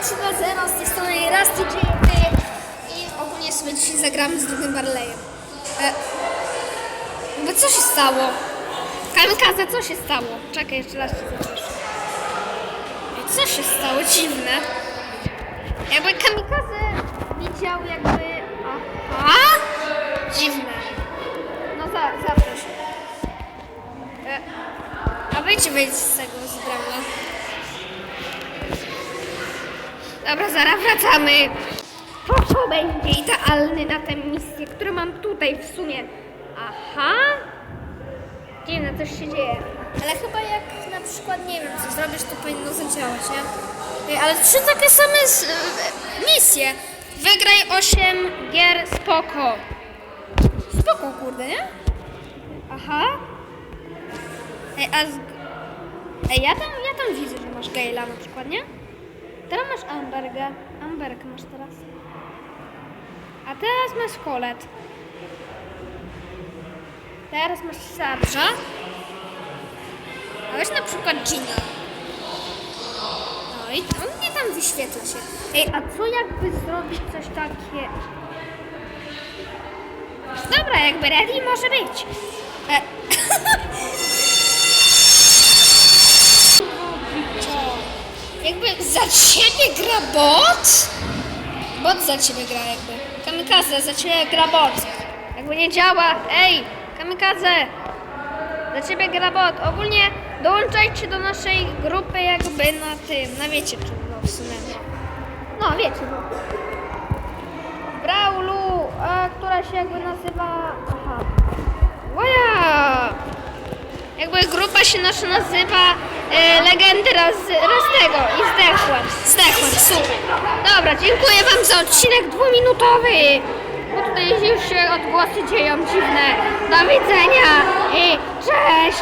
3-2-0 z tej strony Rusty J i ogólnie sobie dzisiaj zagramy z drugim Barleyem. E, bo co się stało? Kamikaze, co się stało? Czekaj, jeszcze raz się zapiszę. Ej, Co się stało? Dziwne. Jakby kamikaze widział jakby... Aha! Dziwne. No za, zaproś. E, a wejdź, wejdź z tego zebrania. Dobra, zaraz wracamy. To co będzie idealny na tę misję, którą mam tutaj w sumie. Aha. Dziwne, coś się dzieje. Ale chyba jak na przykład, nie wiem, co zrobisz, to powinno zadziałać, nie? Ej, Ale trzy takie same s- e, misje. Wygraj 8 gier, spoko. Spoko, kurde, nie? Aha. Ej, a z... Ej, ja tam, ja tam widzę, że masz Gale'a na przykład, nie? Teraz masz Ambergę. Amberkę masz teraz. A teraz masz Colet. Teraz masz Sarża. A weź na przykład Gina. No i on nie tam wyświetla się. Ej, a co jakby zrobić coś takie... Dobra, jakby ready może być. E... Jakby za ciebie gra bot? Bot za ciebie gra jakby. Kamikaze, za ciebie gra bot. Jakby nie działa. Ej, kamikaze! Za ciebie gra bot. Ogólnie dołączajcie do naszej grupy jakby na tym, na wiecie czym, no w sumie. No, wiecie. Brawlu, a, która się jakby nazywa... Aha. Łaja! Jakby grupa się nasza nazywa e, Legendy raz, raz tego i zdechłem. Zdechłem, super. Dobra, dziękuję wam za odcinek dwuminutowy. Bo tutaj już się odgłosy dzieją dziwne. Do widzenia i cześć!